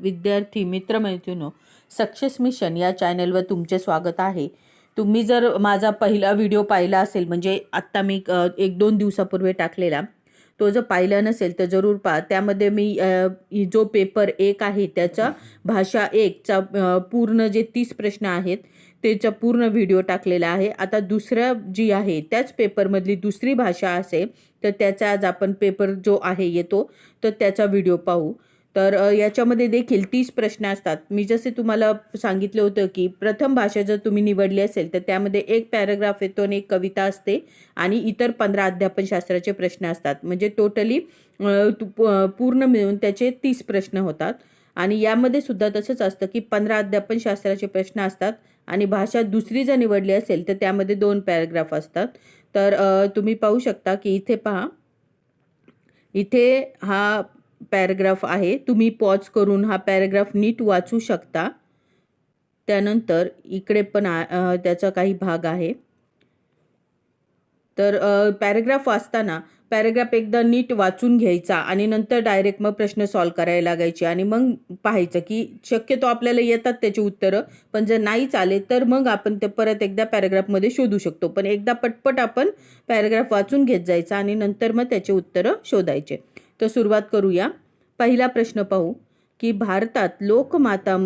विद्यार्थी मित्रमैत्रिणो success mission या चॅनलवर तुमचे स्वागत आहे. तुम्ही जर माझा पहिला व्हिडिओ पाहिला असेल म्हणजे आत्ता मी एक दोन दिवसापूर्वी टाकलेला तो जर पाहिला नसेल तर जरूर पहा. त्यामध्ये मी जो पेपर एक आहे त्याचा भाषा एकचा पूर्ण जे तीस प्रश्न आहेत त्याचा पूर्ण व्हिडिओ टाकलेला आहे. आता दुसऱ्या जी आहे त्याच पेपरमधली दुसरी भाषा असेल तर त्याचा आज आपण पेपर जो आहे येतो तर त्याचा व्हिडिओ पाहू. तर याच्यामध्ये देखील तीस प्रश्न असतात. मी जसे तुम्हाला सांगितलं होतं की प्रथम भाषा जर तुम्ही निवडली असेल तर त्यामध्ये एक पॅराग्राफ येतो आणि एक कविता असते आणि इतर पंधरा अध्यापनशास्त्राचे प्रश्न असतात. म्हणजे टोटली पूर्ण मिळून त्याचे तीस प्रश्न होतात. आणि यामध्ये सुद्धा तसंच असतं की पंधरा अध्यापनशास्त्राचे प्रश्न असतात आणि भाषा दुसरी जर निवडली असेल तर त्यामध्ये दोन पॅराग्राफ असतात. तर तुम्ही पाहू शकता की इथे पहा. इथे हा पॅराग्राफ आहे. तुम्ही पॉज करून हा पॅराग्राफ नीट वाचू शकता. त्यानंतर इकडे पण त्याचा काही भाग आहे. तर पॅराग्राफ वाचताना पॅराग्राफ एकदा नीट वाचून घ्यायचा आणि नंतर डायरेक्ट मग प्रश्न सॉल्व करायला लागायचे आणि मग पाहायचं की शक्यतो आपल्याला येतात त्याची उत्तरं पण जर नाहीच आले तर मग आपण ते परत एकदा पॅराग्राफमध्ये शोधू शकतो. पण एकदा पटपट आपण पॅराग्राफ वाचून घेत जायचा आणि नंतर मग त्याचे उत्तरं शोधायचे. तर सुरुवात करूया. पहिला प्रश्न पाहू की भारतात लोकमाता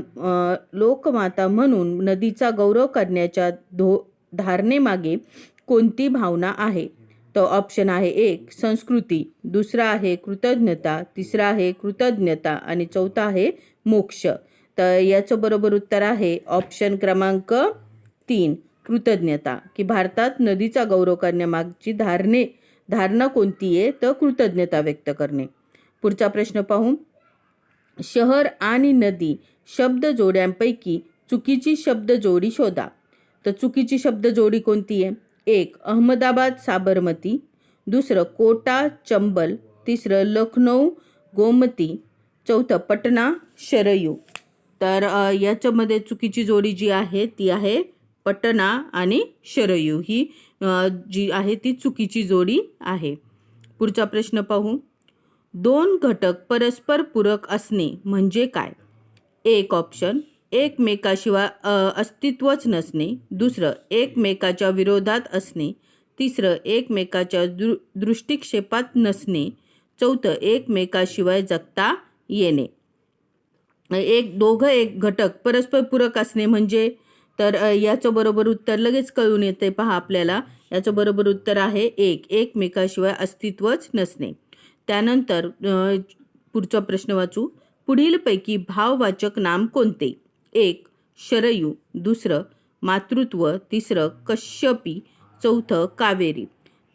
लोकमाता म्हणून नदीचा गौरव करण्याच्या धो धारणेमागे कोणती भावना आहे? तर ऑप्शन आहे एक संस्कृती. दुसरा आहे कृतज्ञता. तिसरा आहे कृतज्ञता. आणि चौथा आहे मोक्ष. तर याचं बरोबर उत्तर आहे ऑप्शन क्रमांक तीन कृतज्ञता. की भारतात नदीचा गौरव करण्यामागची धारणे धारणा कोणती आहे? तर कृतज्ञता व्यक्त करणे. पुढचा प्रश्न पाहू. शहर आणि नदी शब्द जोड्यांपैकी चुकीची शब्द जोडी शोधा. तर चुकीची शब्द जोडी कोणती आहे? एक अहमदाबाद साबरमती. दुसरं कोटा चंबल. तिसरं लखनौ गोमती. चौथं पटना शरयू. तर याच्यामध्ये चुकीची जोडी जी आहे ती आहे पटना आणि शरयू. ही जी आहे ती चुकीची जोडी आहे. पुढचा प्रश्न पाहू. दोन घटक परस्पर पूरक असणे म्हणजे काय? एक ऑप्शन एकमेकाशिवाय अस्तित्वच नसणे. दुसरं एकमेकाच्या विरोधात असणे. तिसरं एकमेकाच्या दृ दृष्टिक्षेपात नसणे. चौथं एकमेकाशिवाय जगता येणे. एक दोघं एक घटक परस्पर पूरक असणे म्हणजे तर याचं बरोबर उत्तर लगेच कळून येते पहा आपल्याला. याचं बरोबर उत्तर आहे एक. एकमेकाशिवाय अस्तित्वच नसणे. त्यानंतर पुढचा प्रश्न वाचू. पुढीलपैकी भाववाचक नाम कोणते? एक शरयू. दुसरं मातृत्व. तिसरं कश्यपी. चौथं कावेरी.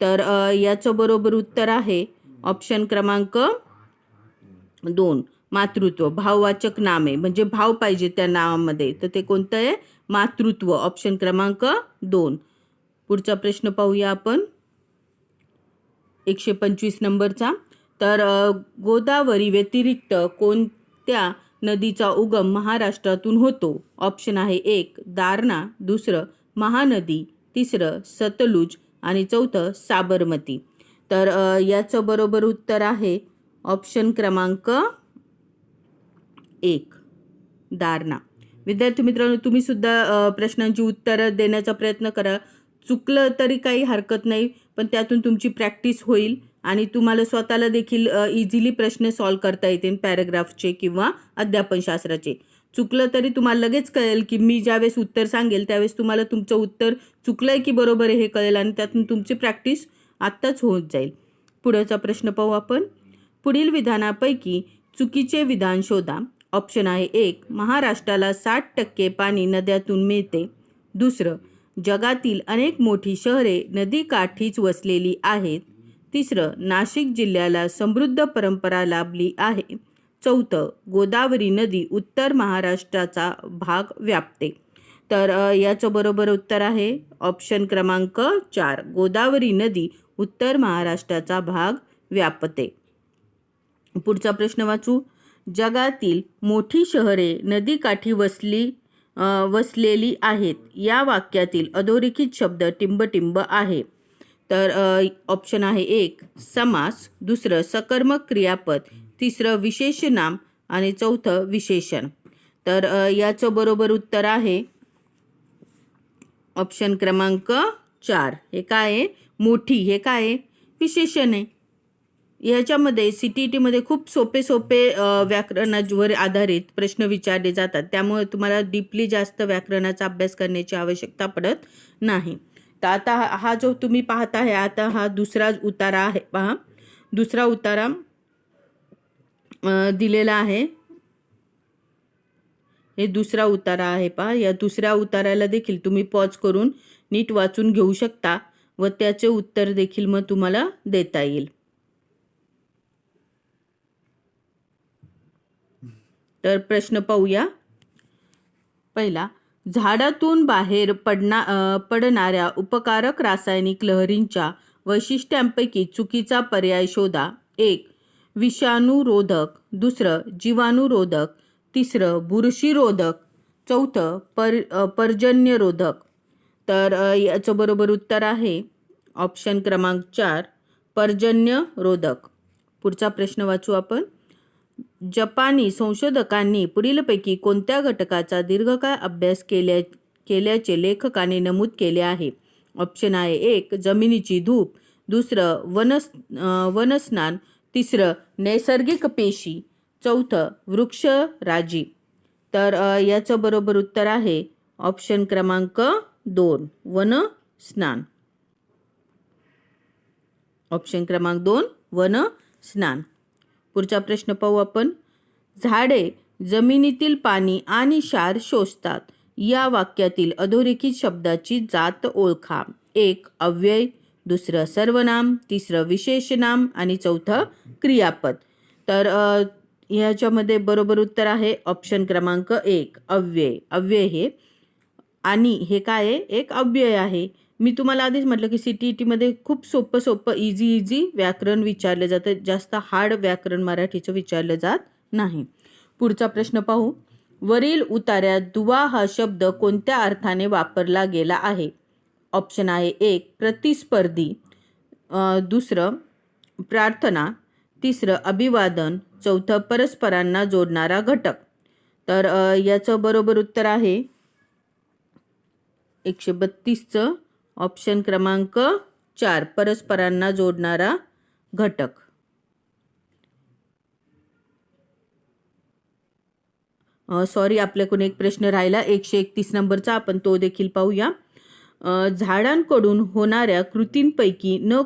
तर याचं बरोबर उत्तर आहे ऑप्शन क्रमांक दोन मातृत्व. भाववाचक नाम आहे. म्हणजे भाव पाहिजे त्या नावामध्ये. तर ते कोणतं आहे? मातृत्व. ऑप्शन क्रमांक दोन. पुढचा प्रश्न पाहूया आपण. एकशे पंचवीस नंबरचा. तर गोदावरी व्यतिरिक्त कोणत्या नदीचा उगम महाराष्ट्रातून होतो? ऑप्शन आहे एक दारणा दुसरं महानदी. तिसरं सतलुज. आणि चौथं साबरमती. तर याचं बरोबर उत्तर आहे ऑप्शन क्रमांक एक दारणा विद्यार्थी मित्रांनो तुम्ही सुद्धा प्रश्नांची उत्तरं देण्याचा प्रयत्न करा. चुकलं तरी काही हरकत नाही पण त्यातून तुमची प्रॅक्टिस होईल आणि तुम्हाला स्वतःला देखील इझिली प्रश्न सॉल्व करता येतील पॅराग्राफचे किंवा अध्यापनशास्त्राचे. चुकलं तरी तुम्हाला लगेच कळेल की मी ज्यावेळेस उत्तर सांगेल त्यावेळेस तुम्हाला तुमचं उत्तर चुकलं आहे की बरोबर आहे हे कळेल आणि त्यातून तुमची प्रॅक्टिस आत्ताच होत जाईल. पुढचा प्रश्न पाहू आपण. पुढील विधानापैकी चुकीचे विधान शोधा. ऑप्शन आहे एक महाराष्ट्राला साठ टक्के पाणी नद्यातून मिळते. दुसरं जगातील अनेक मोठी शहरे नदीकाठीच वसलेली आहेत. तिसरं नाशिक जिल्ह्याला समृद्ध परंपरा लाभली आहे. चौथं गोदावरी नदी उत्तर महाराष्ट्राचा भाग व्यापते. तर याचं बरोबर उत्तर आहे. ऑप्शन क्रमांक चार गोदावरी नदी उत्तर महाराष्ट्राचा भाग व्यापते. पुढचा प्रश्न वाचू. जगातील मोठी शहरे नदीकाठी वसली वसलेली आहेत. या वाक्यातील अधोरेखित शब्द टिंबटिंब आहे. तर ऑप्शन आहे एक समास दुसरं सकर्मक क्रियापद तिसरं विशेष नाम आणि चौथं विशेषण. तर याचं बरोबर उत्तर आहे ऑप्शन क्रमांक चार. हे काय आहे? मोठी. हे काय आहे? विशेषण आहे. ह्याच्यामध्ये सी टी टीमध्ये खूप सोपे सोपे व्याकरणावर आधारित प्रश्न विचारले जातात. त्यामुळे तुम्हाला डीपली जास्त व्याकरणाचा अभ्यास करण्याची आवश्यकता पडत नाही. तर आता हा हा जो तुम्ही पाहत आहे आता हा दुसरा उतारा आहे. पहा. दुसरा उतारा दिलेला आहे. हे दुसरा उतारा आहे पहा. या दुसऱ्या उताराला देखील तुम्ही पॉज करून नीट वाचून घेऊ शकता व त्याचे उत्तर देखील मग तुम्हाला देता येईल. तर प्रश्न पाहूया. पहिला झाडातून बाहेर पडना पडणाऱ्या उपकारक रासायनिक लहरींच्या वैशिष्ट्यांपैकी चुकीचा पर्याय शोधा. एक विषाणूरोधक. दुसरं जीवाणूरोधक. तिसरं बुरशीरोधक. चौथं पर पर्जन्यरोधक. तर अ, याचं बरोबर उत्तर आहे. ऑप्शन क्रमांक चार पर्जन्यरोधक. पुढचा प्रश्न वाचू आपण. जपानी संशोधकांनी पुढीलपैकी कोणत्या घटकाचा दीर्घकाळ अभ्यास केल्या केल्याचे लेखकाने नमूद केले आहे. ऑप्शन आहे एक जमिनीची धूप. दुसरं वनस वनस्नान. तिसरं नैसर्गिक पेशी. चौथं वृक्षराजी तर याचं बरोबर उत्तर आहे ऑप्शन क्रमांक दोन वन स्नान ऑप्शन क्रमांक दोन वन स्नान पुढचा प्रश्न पाहू आपण. झाडे जमिनीतील पाणी आणि क्षार शोषतात. या वाक्यातील अधोरेखित शब्दाची जात ओळखा. एक अव्यय. दुसरं सर्वनाम. तिसरं विशेषनाम. आणि चौथं क्रियापद. तर ह्याच्यामध्ये बरोबर उत्तर आहे ऑप्शन क्रमांक एक अव्यय. अव्यय हे आणि हे काय आहे? एक अव्यय आहे. मी तुम्हाला आधीच म्हटलं की सी टी ई टीमध्ये खूप सोपं सोपं इझी इझी व्याकरण विचारलं जातं. जास्त हार्ड व्याकरण मराठीचं विचारलं जात नाही. पुढचा प्रश्न पाहू. वरील उतार्यात दुवा हा शब्द कोणत्या अर्थाने वापरला गेला आहे? ऑप्शन आहे एक प्रतिस्पर्धी. दुसरं प्रार्थना. तिसरं अभिवादन. चौथं परस्परांना जोडणारा घटक. तर याचं बरोबर उत्तर आहे एकशे बत्तीसचं. ऑप्शन क्रमांक चार परस्परांना जोडणारा घटक. सॉरी आपल्याकडून एक प्रश्न राहिला. एकशे एकतीस नंबरचा आपण तो देखील पाहूया. झाडांकडून होणाऱ्या कृतींपैकी न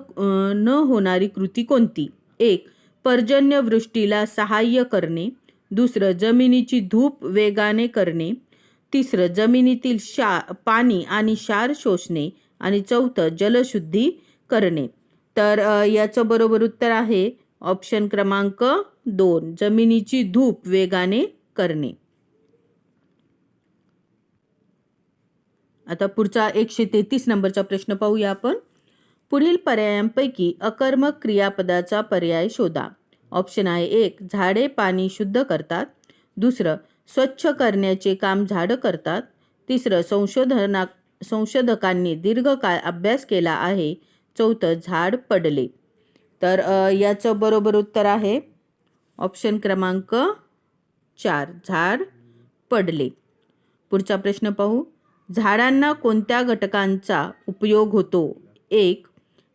न होणारी कृती कोणती? एक पर्जन्यवृष्टीला सहाय्य करणे. दुसरं जमिनीची धूप वेगाने करणे. तिसरं जमिनीतील शा पाणी आणि क्षार शोषणे. आणि चौथं जलशुद्धी करणे. तर याचं बरोबर उत्तर आहे ऑप्शन क्रमांक दोन जमिनीची धूप वेगाने करणे. आता पुढचा एकशे तेहतीस नंबरचा प्रश्न पाहूया आपण. पुढील पर्यायांपैकी अकर्मक क्रियापदाचा पर्याय शोधा. ऑप्शन आहे एक झाडे पाणी शुद्ध करतात. दुसरं स्वच्छ करण्याचे काम झाडं करतात. तिसरं संशोधना संशोधकांनी दीर्घकाळ अभ्यास केला आहे. चौथं झाड पडले. तर याचं बरोबर उत्तर आहे. ऑप्शन क्रमांक चार झाड पडले. पुढचा प्रश्न पाहू. झाडांना कोणत्या घटकांचा उपयोग होतो? एक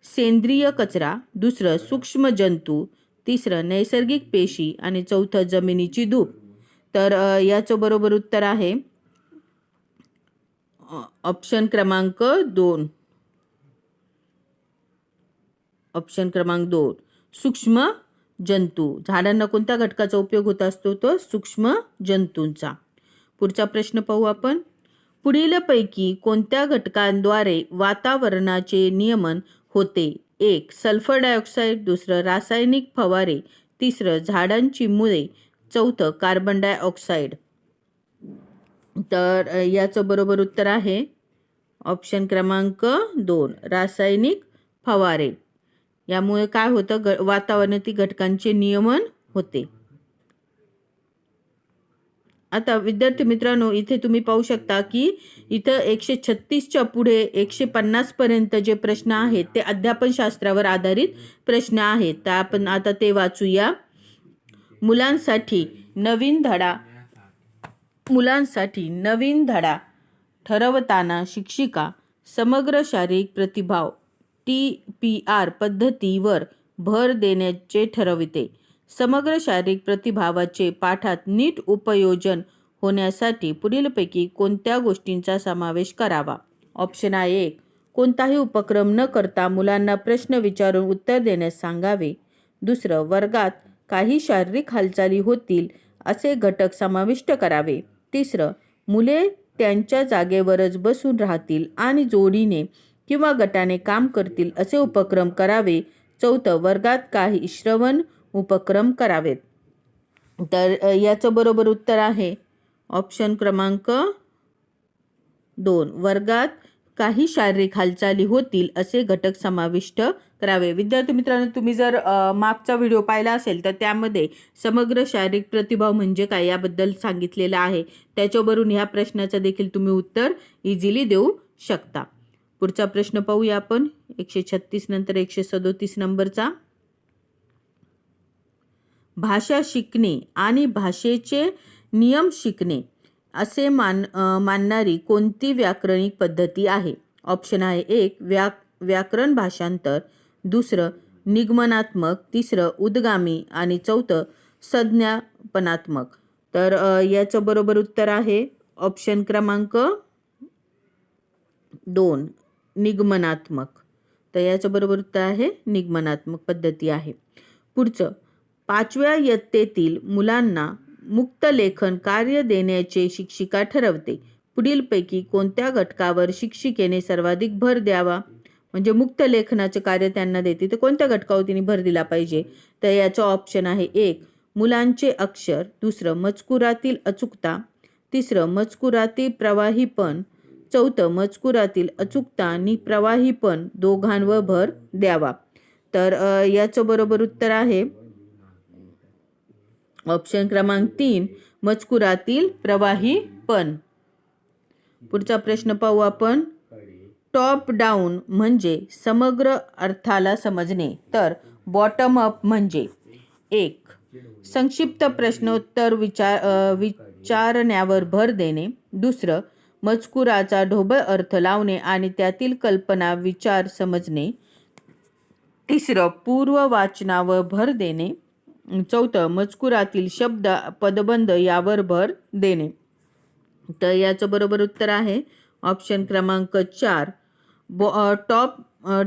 सेंद्रिय कचरा दुसरं सूक्ष्म जंतू तिसरं नैसर्गिक पेशी आणि चौथं जमिनीची धूप. तर याचं बरोबर उत्तर आहे. ऑप्शन क्रमांक दोन. ऑप्शन क्रमांक दोन. सूक्ष्म जंतू. झाडांना कोणत्या घटकाचा उपयोग होत असतो? तो सूक्ष्म जंतूंचा. पुढचा प्रश्न पाहू आपण. पुढीलपैकी कोणत्या घटकांद्वारे वातावरणाचे नियमन होते? एक सल्फर डायऑक्साईड दुसरं रासायनिक फवारे. तिसरं झाडांची मुळे. चौथं कार्बन डायऑक्साईड तर याचं बरोबर उत्तर आहे. ऑप्शन क्रमांक दोन रासायनिक फवारे. यामुळे काय होतं? ग वातावरणातील घटकांचे नियमन होते. आता विद्यार्थी मित्रांनो इथे तुम्ही पाहू शकता की इथं एकशे छत्तीसच्या पुढे एकशे पन्नासपर्यंत जे प्रश्न आहेत ते अध्यापनशास्त्रावर आधारित प्रश्न आहेत. तर आपण आता ते वाचूया. मुलांसाठी नवीन धडा. मुलांसाठी नवीन धडा ठरवताना शिक्षिका समग्र शारीरिक प्रतिभाव टी पी आर पद्धतीवर भर देण्याचे ठरविते. समग्र शारीरिक प्रतिभावाचे पाठात नीट उपयोजन होण्यासाठी पुढीलपैकी कोणत्या गोष्टींचा समावेश करावा? ऑप्शन आय एक कोणताही उपक्रम न करता मुलांना प्रश्न विचारून उत्तर देण्यास सांगावे. दुसरं वर्गात काही शारीरिक हालचाली होतील असे घटक समाविष्ट करावे. तिसरं मुले त्यांच्या जागेवरच बसून राहतील आणि जोडीने किंवा गटाने काम करतील असे उपक्रम करावे. चौथं वर्गात काही श्रवण उपक्रम करावेत. तर याचं बरोबर उत्तर आहे. ऑप्शन क्रमांक दोन वर्गात काही शारीरिक हालचाली होतील असे घटक समाविष्ट करावे. विद्यार्थी मित्रांनो तुम्ही जर मागचा व्हिडिओ पाहिला असेल तर त्यामध्ये समग्र शारीरिक प्रतिभाव म्हणजे काय याबद्दल सांगितलेलं आहे. त्याच्यावरून ह्या प्रश्नाचं देखील तुम्ही उत्तर इझिली देऊ शकता. पुढचा प्रश्न पाहूया आपण. एकशे छत्तीस नंतर एकशे सदोतीस नंबरचा. भाषा शिकणे आणि भाषेचे नियम शिकणे. असे मान मानणारी कोणती व्याकरणिक पद्धती आहे? ऑप्शन आहे एक व्या व्याकरण भाषांतर. दुसरं निगमनात्मक. तिसरं उद्गामी. आणि चौथं संज्ञापनात्मक. तर याचं बरोबर उत्तर आहे ऑप्शन क्रमांक दोन निगमनात्मक. तर याचं बरोबर उत्तर आहे निगमनात्मक पद्धती आहे. पुढचं पाचव्या इयत्तेतील मुलांना मुक्त लेखन कार्य देण्याचे शिक्षिका ठरवते. पुढीलपैकी कोणत्या घटकावर शिक्षिकेने सर्वाधिक भर द्यावा? म्हणजे मुक्त लेखनाचे कार्य त्यांना देते तर कोणत्या घटकावर तिने भर दिला पाहिजे? तर याचं ऑप्शन आहे एक मुलांचे अक्षर. दुसरं मजकुरातील अचूकता. तिसरं मजकुरातील प्रवाहीपण. चौथं मजकुरातील अचूकता आणि प्रवाहीपण दोघांवर भर द्यावा. तर याचं बरोबर उत्तर आहे ऑप्शन क्रमांक तीन मजकुरातील प्रवाहीपण पुढचा प्रश्न पाहू आपण. टॉप डाऊन म्हणजे समग्र अर्थाला समजणे. तर बॉटम अप म्हणजे एक संक्षिप्त प्रश्नोत्तर विचार विचारण्यावर भर देणे. दुसरं मजकुराचा ढोबळ अर्थ लावणे आणि त्यातील कल्पना विचार समजणे. तिसरं पूर्व वाचनावर भर देणे. चौथं मजकुरातील शब्द पदबंध यावर भर देणे. तर याचं बरोबर उत्तर आहे. ऑप्शन क्रमांक चार. बॉ टॉप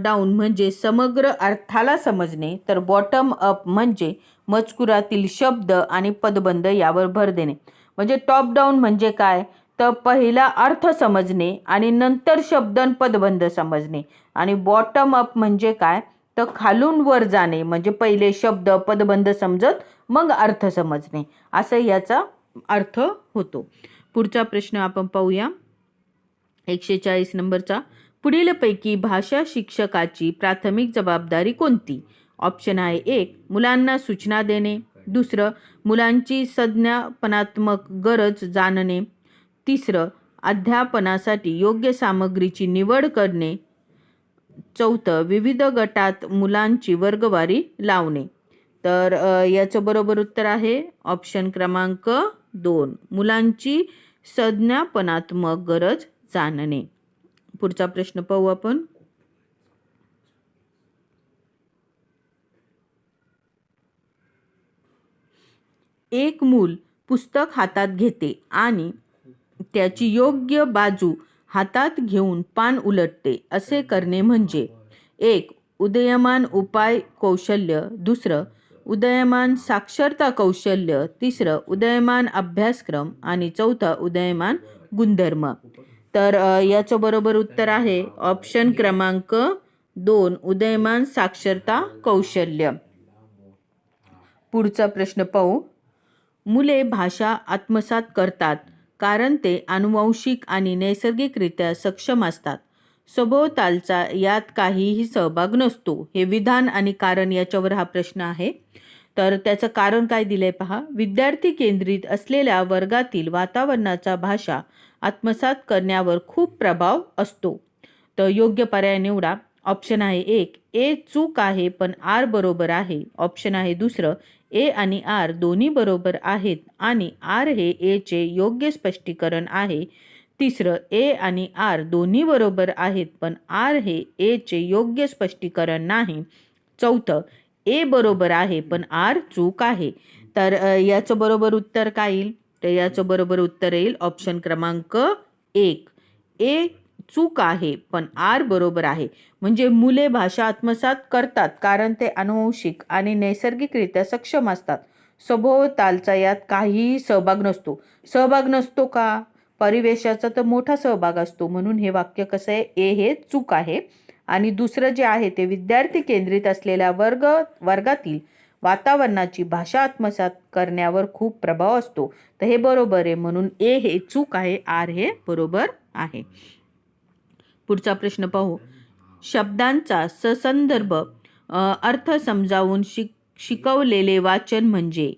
डाऊन म्हणजे समग्र अर्थाला समजणे. तर बॉटम अप म्हणजे मजकुरातील शब्द आणि पदबंध यावर भर देणे. म्हणजे टॉप डाऊन म्हणजे काय? तर पहिला अर्थ समजणे आणि नंतर शब्द पदबंध समजणे. आणि बॉटम अप म्हणजे काय? तर खालून वर जाणे म्हणजे पहिले शब्द पदबंध समजत मग अर्थ समजणे. असं याचा अर्थ होतो. पुढचा प्रश्न आपण पाहूया. एकशे चाळीस नंबरचा. पुढीलपैकी भाषा शिक्षकाची प्राथमिक जबाबदारी कोणती? ऑप्शन आहे एक मुलांना सूचना देणे. दुसरं मुलांची संज्ञापनात्मक गरज जाणणे. तिसरं अध्यापनासाठी योग्य सामग्रीची निवड करणे. चौथं विविध गटात मुलांची वर्गवारी लावणे. तर याचं बरोबर उत्तर आहे ऑप्शन क्रमांक दोन मुलांची संज्ञापनात्मक गरज जाणणे. पुढचा प्रश्न पाहू आपण. एक मूल पुस्तक हातात घेते आणि त्याची योग्य बाजू हातात घेऊन पान उलटते असे करणे म्हणजे. एक उदयमान उपाय कौशल्य. दुसरं उदयमान साक्षरता कौशल्य. तिसरं उदयमान अभ्यासक्रम. आणि चौथं उदयमान गुणधर्म. तर याचं बरोबर उत्तर आहे ऑप्शन क्रमांक दोन उदयमान साक्षरता कौशल्य. पुढचा प्रश्न पाहू. मुले भाषा आत्मसात करतात. कारण ते अनुवांशिक आणि नैसर्गिकरित्या सक्षम असतात. सभोवतालचा यात काहीही सहभाग नसतो. हे विधान आणि कारण याच्यावर हा प्रश्न आहे. तर त्याचं कारण काय दिलंय पहा. विद्यार्थी केंद्रित असलेल्या वर्गातील वातावरणाचा भाषा आत्मसात करण्यावर खूप प्रभाव असतो. तर योग्य पर्याय निवडा. ऑप्शन आहे एक ए चूक आहे पण आर बरोबर आहे. ऑप्शन आहे दुसरं ए आणि आर दोन्ही बरोबर आहेत आणि आर हे एचे योग्य स्पष्टीकरण आहे. तिसरं ए आणि आर दोन्ही बरोबर आहेत पण आर हे एचे योग्य स्पष्टीकरण नाही. चौथं ए बरोबर आहे पण आर चूक आहे. तर याचं बरोबर उत्तर काय येईल? तर याचं बरोबर उत्तर येईल ऑप्शन क्रमांक एक. ए चूक आहे पण आर बरोबर आहे. म्हणजे मुले भाषा आत्मसात करतात कारण ते अनुवंशिक आणि नैसर्गिकरित्या सक्षम असतात. सभोवतालचा यात काहीही सहभाग नसतो. सहभाग नसतो का? परिवेशाचा तर मोठा सहभाग असतो. म्हणून हे वाक्य कसं आहे? ए हे चूक आहे. आणि दुसरं जे आहे ते विद्यार्थी केंद्रित असलेल्या वर्ग वर्गातील वातावरणाची भाषा आत्मसात करण्यावर खूप प्रभाव असतो. तर हे बरोबर आहे. म्हणून ए हे चूक आहे आर हे बरोबर आहे. पुढचा प्रश्न पाहू. शब्दांचा ससंदर्भ अर्थ समजावून शिक शिकवलेले वाचन म्हणजे?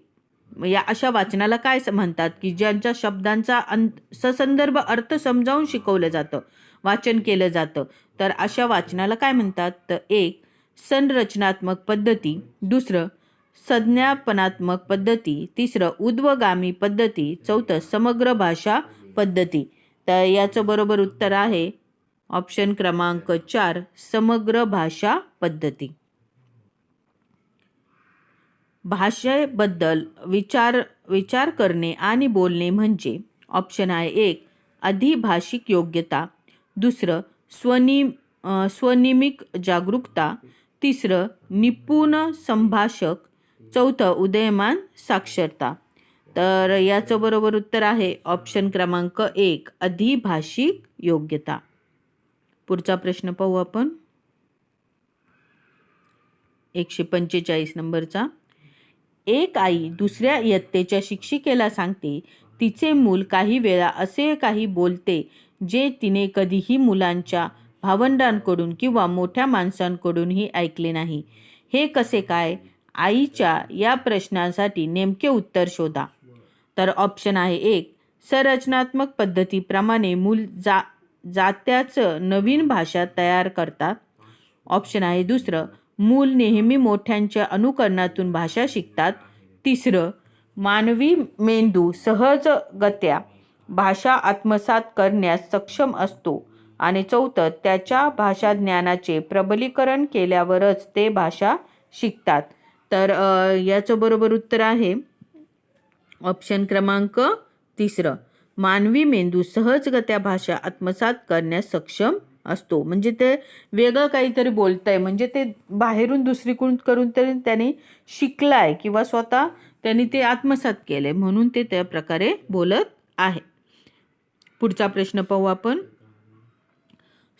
या अशा वाचनाला काय स- म्हणतात की ज्यांच्या शब्दांचा अं ससंदर्भ अर्थ समजावून शिकवलं जातं वाचन केलं जातं तर अशा वाचनाला काय म्हणतात? तर एक संरचनात्मक पद्धती. दुसरं संज्ञापनात्मक पद्धती. तिसरं उद्वगामी पद्धती. चौथं समग्र भाषा पद्धती. तर याचं बरोबर उत्तर आहे ऑप्शन क्रमांक चार समग्र भाषा पद्धती. भाषेबद्दल विचार विचार करणे आणि बोलणे म्हणजे ऑप्शन आहे एक अधिभाषिक योग्यता. दुसरं स्वनिम स्वनिमिक जागरूकता. तिसरं निपुण संभाषक. चौथं उदयमान साक्षरता. तर याचं बरोबर उत्तर आहे ऑप्शन क्रमांक एक अधिभाषिक योग्यता. पुढचा प्रश्न पाहू आपण. एकशे पंचेचाळीस नंबरचा. एक आई दुसऱ्या इयत्तेच्या शिक्षिकेला सांगते तिचे मूल काही वेळा असे काही बोलते जे तिने कधीही मुलांच्या भावंडांकडून किंवा मोठ्या माणसांकडूनही ऐकले नाही. हे कसे काय? आईच्या या प्रश्नासाठी नेमके उत्तर शोधा. तर ऑप्शन आहे एक संरचनात्मक पद्धतीप्रमाणे मूल जा जात्याचं नवीन भाषा तयार करतात ऑप्शन आहे दुसरं मूल नेहमी मोठ्यांच्या अनुकरणातून भाषा शिकतात. तिसरं मानवी मेंदू सहजगत्या भाषा आत्मसात करण्यास सक्षम असतो. आणि चौथं त्याच्या भाषा ज्ञानाचे प्रबलीकरण केल्यावरच ते भाषा शिकतात. तर याचं बरोबर उत्तर आहे. ऑप्शन क्रमांक तिसरं मानवी मेंदू सहजगत्या भाषा आत्मसात करण्यास सक्षम असतो. म्हणजे ते वेगळं काहीतरी बोलतंय. म्हणजे ते बाहेरून दुसरीकडून करून तरी त्याने शिकलाय किंवा स्वतः त्यांनी ते आत्मसात केले म्हणून ते त्या प्रकारे बोलत आहे. पुढचा प्रश्न पाहू आपण.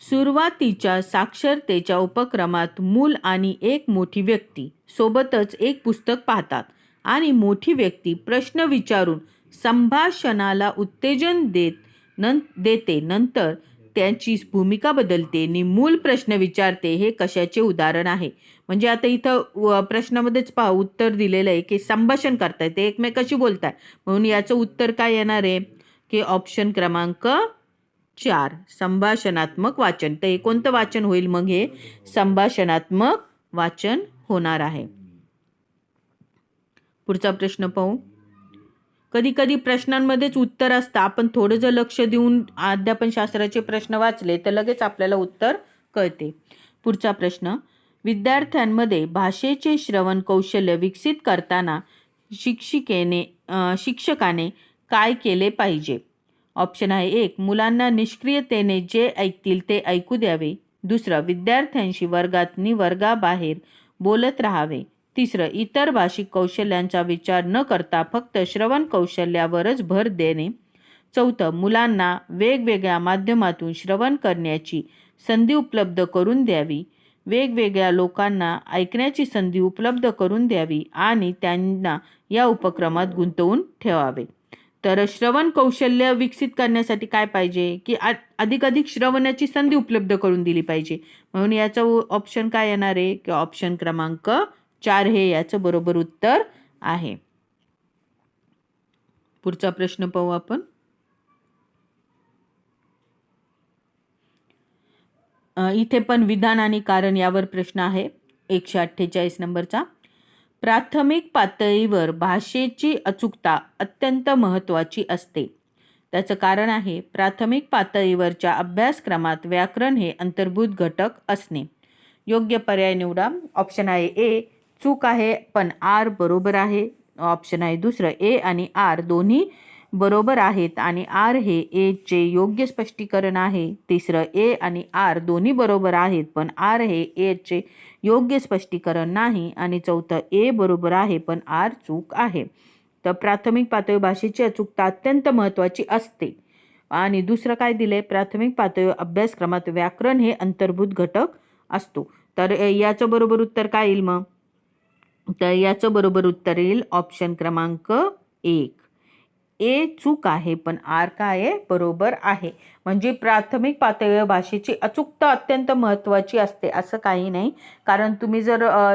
सुरुवातीच्या साक्षरतेच्या उपक्रमात मूल आणि एक मोठी व्यक्ती सोबतच एक पुस्तक पाहतात आणि मोठी व्यक्ती प्रश्न विचारून संभाषणाला उत्तेजन देत नं देते. नंतर त्यांची भूमिका बदलते. आणि मूल प्रश्न विचारते. हे कशाचे उदाहरण आहे? म्हणजे आता इथं व- प्रश्नामध्येच पहा. उत्तर दिलेलं आहे की संभाषण करताय. ते एकमेकाशी बोलताय. म्हणून याचं उत्तर काय येणार आहे? की ऑप्शन क्रमांक चार. संभाषणात्मक वाचन. तर हे कोणतं वाचन होईल? मग हे संभाषणात्मक वाचन होणार आहे. पुढचा प्रश्न पाहू. कधी कधी प्रश्नांमध्येच उत्तर असतं. आपण थोडं जर लक्ष देऊन अध्यापन शास्त्राचे प्रश्न वाचले तर लगेच आपल्याला उत्तर कळते. पुढचा प्रश्न. विद्यार्थ्यांमध्ये भाषेचे श्रवण कौशल्य विकसित करताना शिक्षिकेने शिक्षकाने काय केले पाहिजे? ऑप्शन आहे एक मुलांना निष्क्रियतेने जे ऐकतील ते ऐकू द्यावे. दुसरं विद्यार्थ्यांशी वर्गात नि वर्गाबाहेर बोलत राहावे. तिसरं इतर भाषिक कौशल्यांचा विचार न करता फक्त श्रवण कौशल्यावरच भर देणे. चौथं मुलांना वेगवेगळ्या माध्यमातून श्रवण करण्याची संधी उपलब्ध करून द्यावी. वेगवेगळ्या लोकांना ऐकण्याची संधी उपलब्ध करून द्यावी आणि त्यांना या उपक्रमात गुंतवून ठेवावे. तर श्रवण कौशल्य विकसित करण्यासाठी काय पाहिजे? की आ- अधिक श्रवणाची संधी उपलब्ध करून दिली पाहिजे? म्हणून याचं ऑप्शन काय येणार आहे? की ऑप्शन क्रमांक चार हे याचं बरोबर उत्तर आहे. पुढचा प्रश्न पाहू आपण. इथे पण विधान आणि कारण यावर प्रश्न आहे. एकशे अठ्ठेचाळीस नंबरचा. प्राथमिक पातळीवर भाषेची अचूकता अत्यंत महत्त्वाची असते. त्याचं कारण आहे प्राथमिक पातळीवरच्या अभ्यासक्रमात व्याकरण हे अंतर्भूत घटक असणे. योग्य पर्याय निवडा. ऑप्शन आहे ए चूक आहे पण आर बरोबर आहे. ऑप्शन आहे दुसरं ए आणि आर दोन्ही बरोबर आहेत आणि आर हे एचे योग्य स्पष्टीकरण आहे. तिसरं ए आणि आर दोन्ही बरोबर आहेत पण आर हे एचे योग्य स्पष्टीकरण नाही. आणि चौथं ए बरोबर आहे पण आर चूक आहे. तर प्राथमिक पातळी भाषेची अचूकता अत्यंत महत्त्वाची असते. आणि दुसरं काय दिलंय? प्राथमिक पातळी अभ्यासक्रमात व्याकरण हे अंतर्भूत घटक असतो. तर याचं बरोबर उत्तर काय येईल मग? तर याचं बरोबर उत्तर येईल ऑप्शन क्रमांक एक. ए चूक आहे पण आर काय आहे? बरोबर आहे. म्हणजे प्राथमिक पातळीवर भाषेची अचूकता अत्यंत महत्त्वाची असते असं काही नाही. कारण तुम्ही जर अ,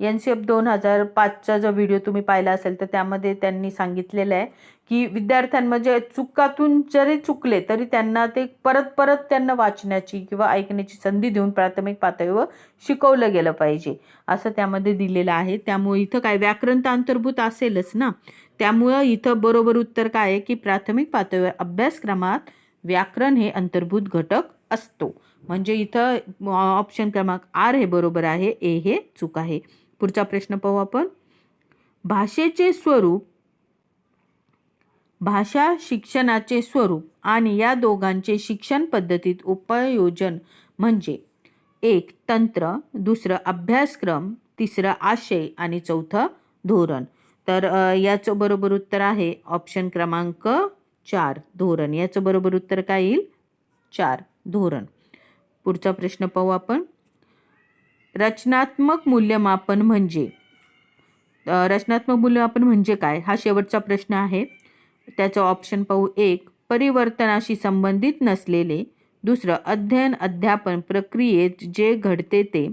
एन सी एफ दोन हजार पाचचा जो व्हिडिओ तुम्ही पाहिला असेल तर त्यामध्ये त्यांनी सांगितलेलं आहे की विद्यार्थ्यांमध्ये चुकातून जरी चुकले तरी त्यांना ते परत परत त्यांना वाचण्याची किंवा ऐकण्याची संधी देऊन प्राथमिक पातळीवर शिकवलं गेलं पाहिजे. असं त्यामध्ये दिलेलं आहे. त्यामुळे इथं काय व्याकरण तर अंतर्भूत असेलच ना? त्यामुळं इथं बरोबर उत्तर काय आहे की प्राथमिक पातळीवर अभ्यासक्रमात व्याकरण हे अंतर्भूत घटक असतो. म्हणजे इथं ऑप्शन क्रमांक आर हे बरोबर आहे ए हे चूक आहे. पुढचा प्रश्न पाहू आपण. भाषेचे स्वरूप भाषा शिक्षणाचे स्वरूप आणि या दोघांचे शिक्षण पद्धतीत उपयोजन म्हणजे एक तंत्र दुसरं अभ्यासक्रम तिसरं आशय आणि चौथं धोरण. तर याचं बरोबर उत्तर आहे ऑप्शन क्रमांक चार धोरण. याचं बरोबर उत्तर काय येईल? चार धोरण. पुढचा प्रश्न पाहू आपण. रचनात्मक मूल्यमापन म्हणजे? रचनात्मक मूल्यमापन म्हणजे काय? हा शेवटचा प्रश्न आहे. त्याचं ऑप्शन पाहू. एक परिवर्तनाशी संबंधित नसलेले. दुसरं अध्ययन अध्यापन प्रक्रियेत जे घडते ते.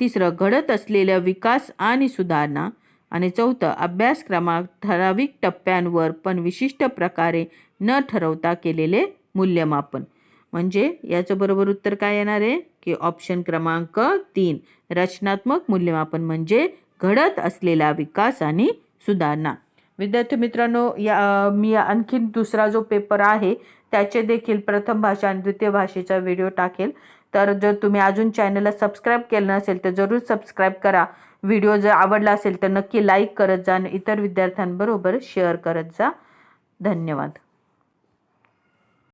तिसरं घडत असलेल्या विकास आणि सुधारणा. आणि चौथं अभ्यासक्रमात ठराविक टप्प्यांवर पण विशिष्ट प्रकारे न ठरवता केलेले मूल्यमापन. म्हणजे याचं बरोबर उत्तर काय येणार आहे? की ऑप्शन क्रमांक तीन रचनात्मक मूल्यमापन म्हणजे घडत असलेला विकास आणि सुधारणा. विद्यार्थी मित्रांनो या मी आणखीन दुसरा जो पेपर आहे त्याचे देखील प्रथम भाषा आणि द्वितीय भाषेचा व्हिडिओ टाकेल. तर जर तुम्ही अजून चॅनलला सबस्क्राईब केलं नसेल तर जरूर सबस्क्राईब करा. व्हिडिओ जर आवडला असेल तर नक्की लाईक करत जा आणि इतर विद्यार्थ्यांबरोबर शेअर करत जा. धन्यवाद.